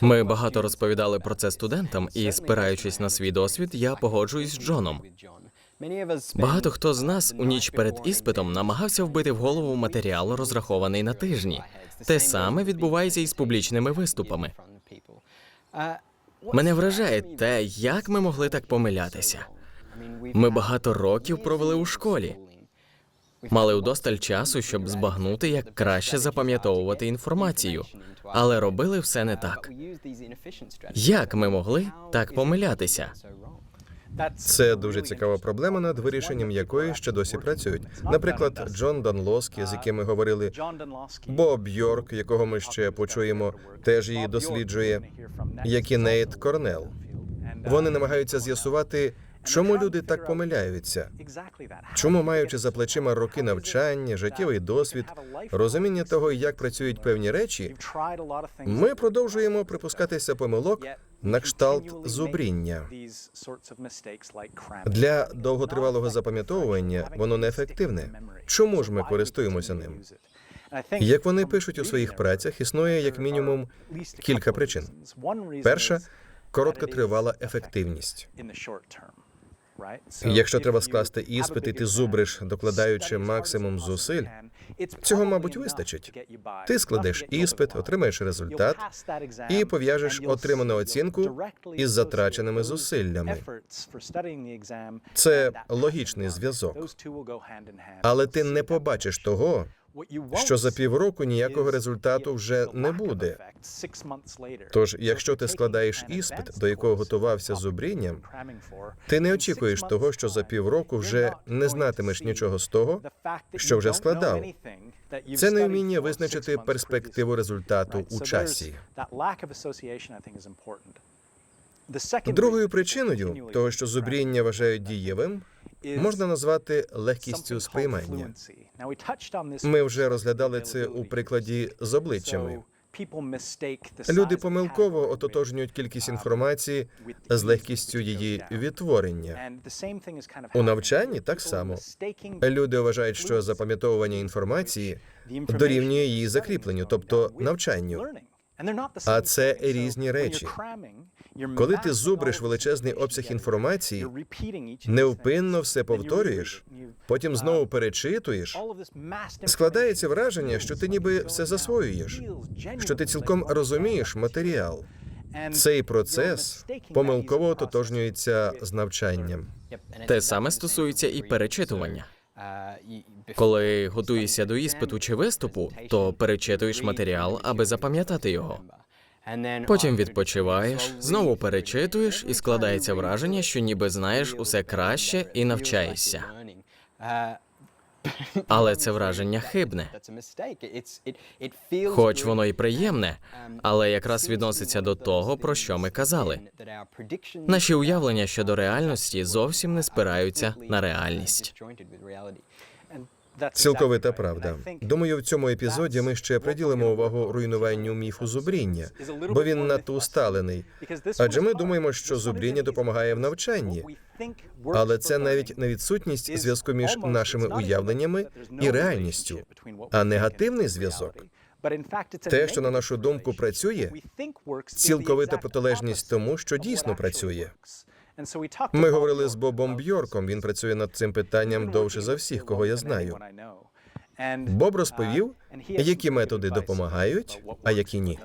Ми багато розповідали про це студентам, і спираючись на свій досвід, я погоджуюсь з Джоном. Багато хто з нас у ніч перед іспитом намагався вбити в голову матеріал, розрахований на тижні. Те саме відбувається і з публічними виступами. Мене вражає те, як ми могли так помилятися. Ми багато років провели у школі, мали вдосталь часу, щоб збагнути, як краще запам'ятовувати інформацію, але робили все не так. Як ми могли так помилятися? Це дуже цікава проблема, над вирішенням якої ще досі працюють. Наприклад, Джон Данлоскі, з яким ми говорили, Боб Йорк, якого ми ще почуємо, теж її досліджує, як і Нейт Корнел. Вони намагаються з'ясувати, чому люди так помиляються. Чому, маючи за плечима роки навчання, життєвий досвід, розуміння того, як працюють певні речі, ми продовжуємо припускатися помилок на кшталт зубріння. Для довготривалого запам'ятовування воно неефективне. Чому ж ми користуємося ним? Як вони пишуть у своїх працях, існує як мінімум кілька причин. Перша короткотривала ефективність. Якщо треба скласти іспит, і ти зубриш, докладаючи максимум зусиль, цього, мабуть, вистачить. Ти складеш іспит, отримаєш результат і пов'яжеш отриману оцінку із затраченими зусиллями. Це логічний зв'язок. Але ти не побачиш того, що за півроку ніякого результату вже не буде. Тож, якщо ти складаєш іспит, до якого готувався зубрінням, ти не очікуєш того, що за півроку вже не знатимеш нічого з того, що вже складав. Це невміння визначити перспективу результату у часі. Другою причиною того, що зубріння вважають дієвим, можна назвати легкістю сприймання. Ми вже розглядали це у прикладі з обличчями. Люди помилково ототожнюють кількість інформації з легкістю її відтворення. У навчанні так само. Люди вважають, що запам'ятовування інформації дорівнює її закріпленню, тобто навчанню. А це різні речі. Коли ти зубриш величезний обсяг інформації, невпинно все повторюєш, потім знову перечитуєш, складається враження, що ти ніби все засвоюєш, що ти цілком розумієш матеріал. Цей процес помилково ототожнюється з навчанням. Те саме стосується і перечитування. Коли готуєшся до іспиту чи виступу, то перечитуєш матеріал, аби запам'ятати його. Потім відпочиваєш, знову перечитуєш, і складається враження, що ніби знаєш усе краще і навчаєшся. Але це враження хибне. Хоч воно і приємне, але якраз відноситься до того, про що ми казали. Наші уявлення щодо реальності зовсім не спираються на реальність. Цілковита правда. Думаю, в цьому епізоді ми ще приділимо увагу руйнуванню міфу зубріння, бо він надто усталений. Адже ми думаємо, що зубріння допомагає в навчанні, але це навіть не відсутність зв'язку між нашими уявленнями і реальністю, а негативний зв'язок. Те, що на нашу думку працює, цілковита протилежність тому, що дійсно працює. Ми говорили з Бобом Бьорком. Він працює над цим питанням довше за всіх, кого я знаю. Боб розповів, які методи допомагають, а які ні.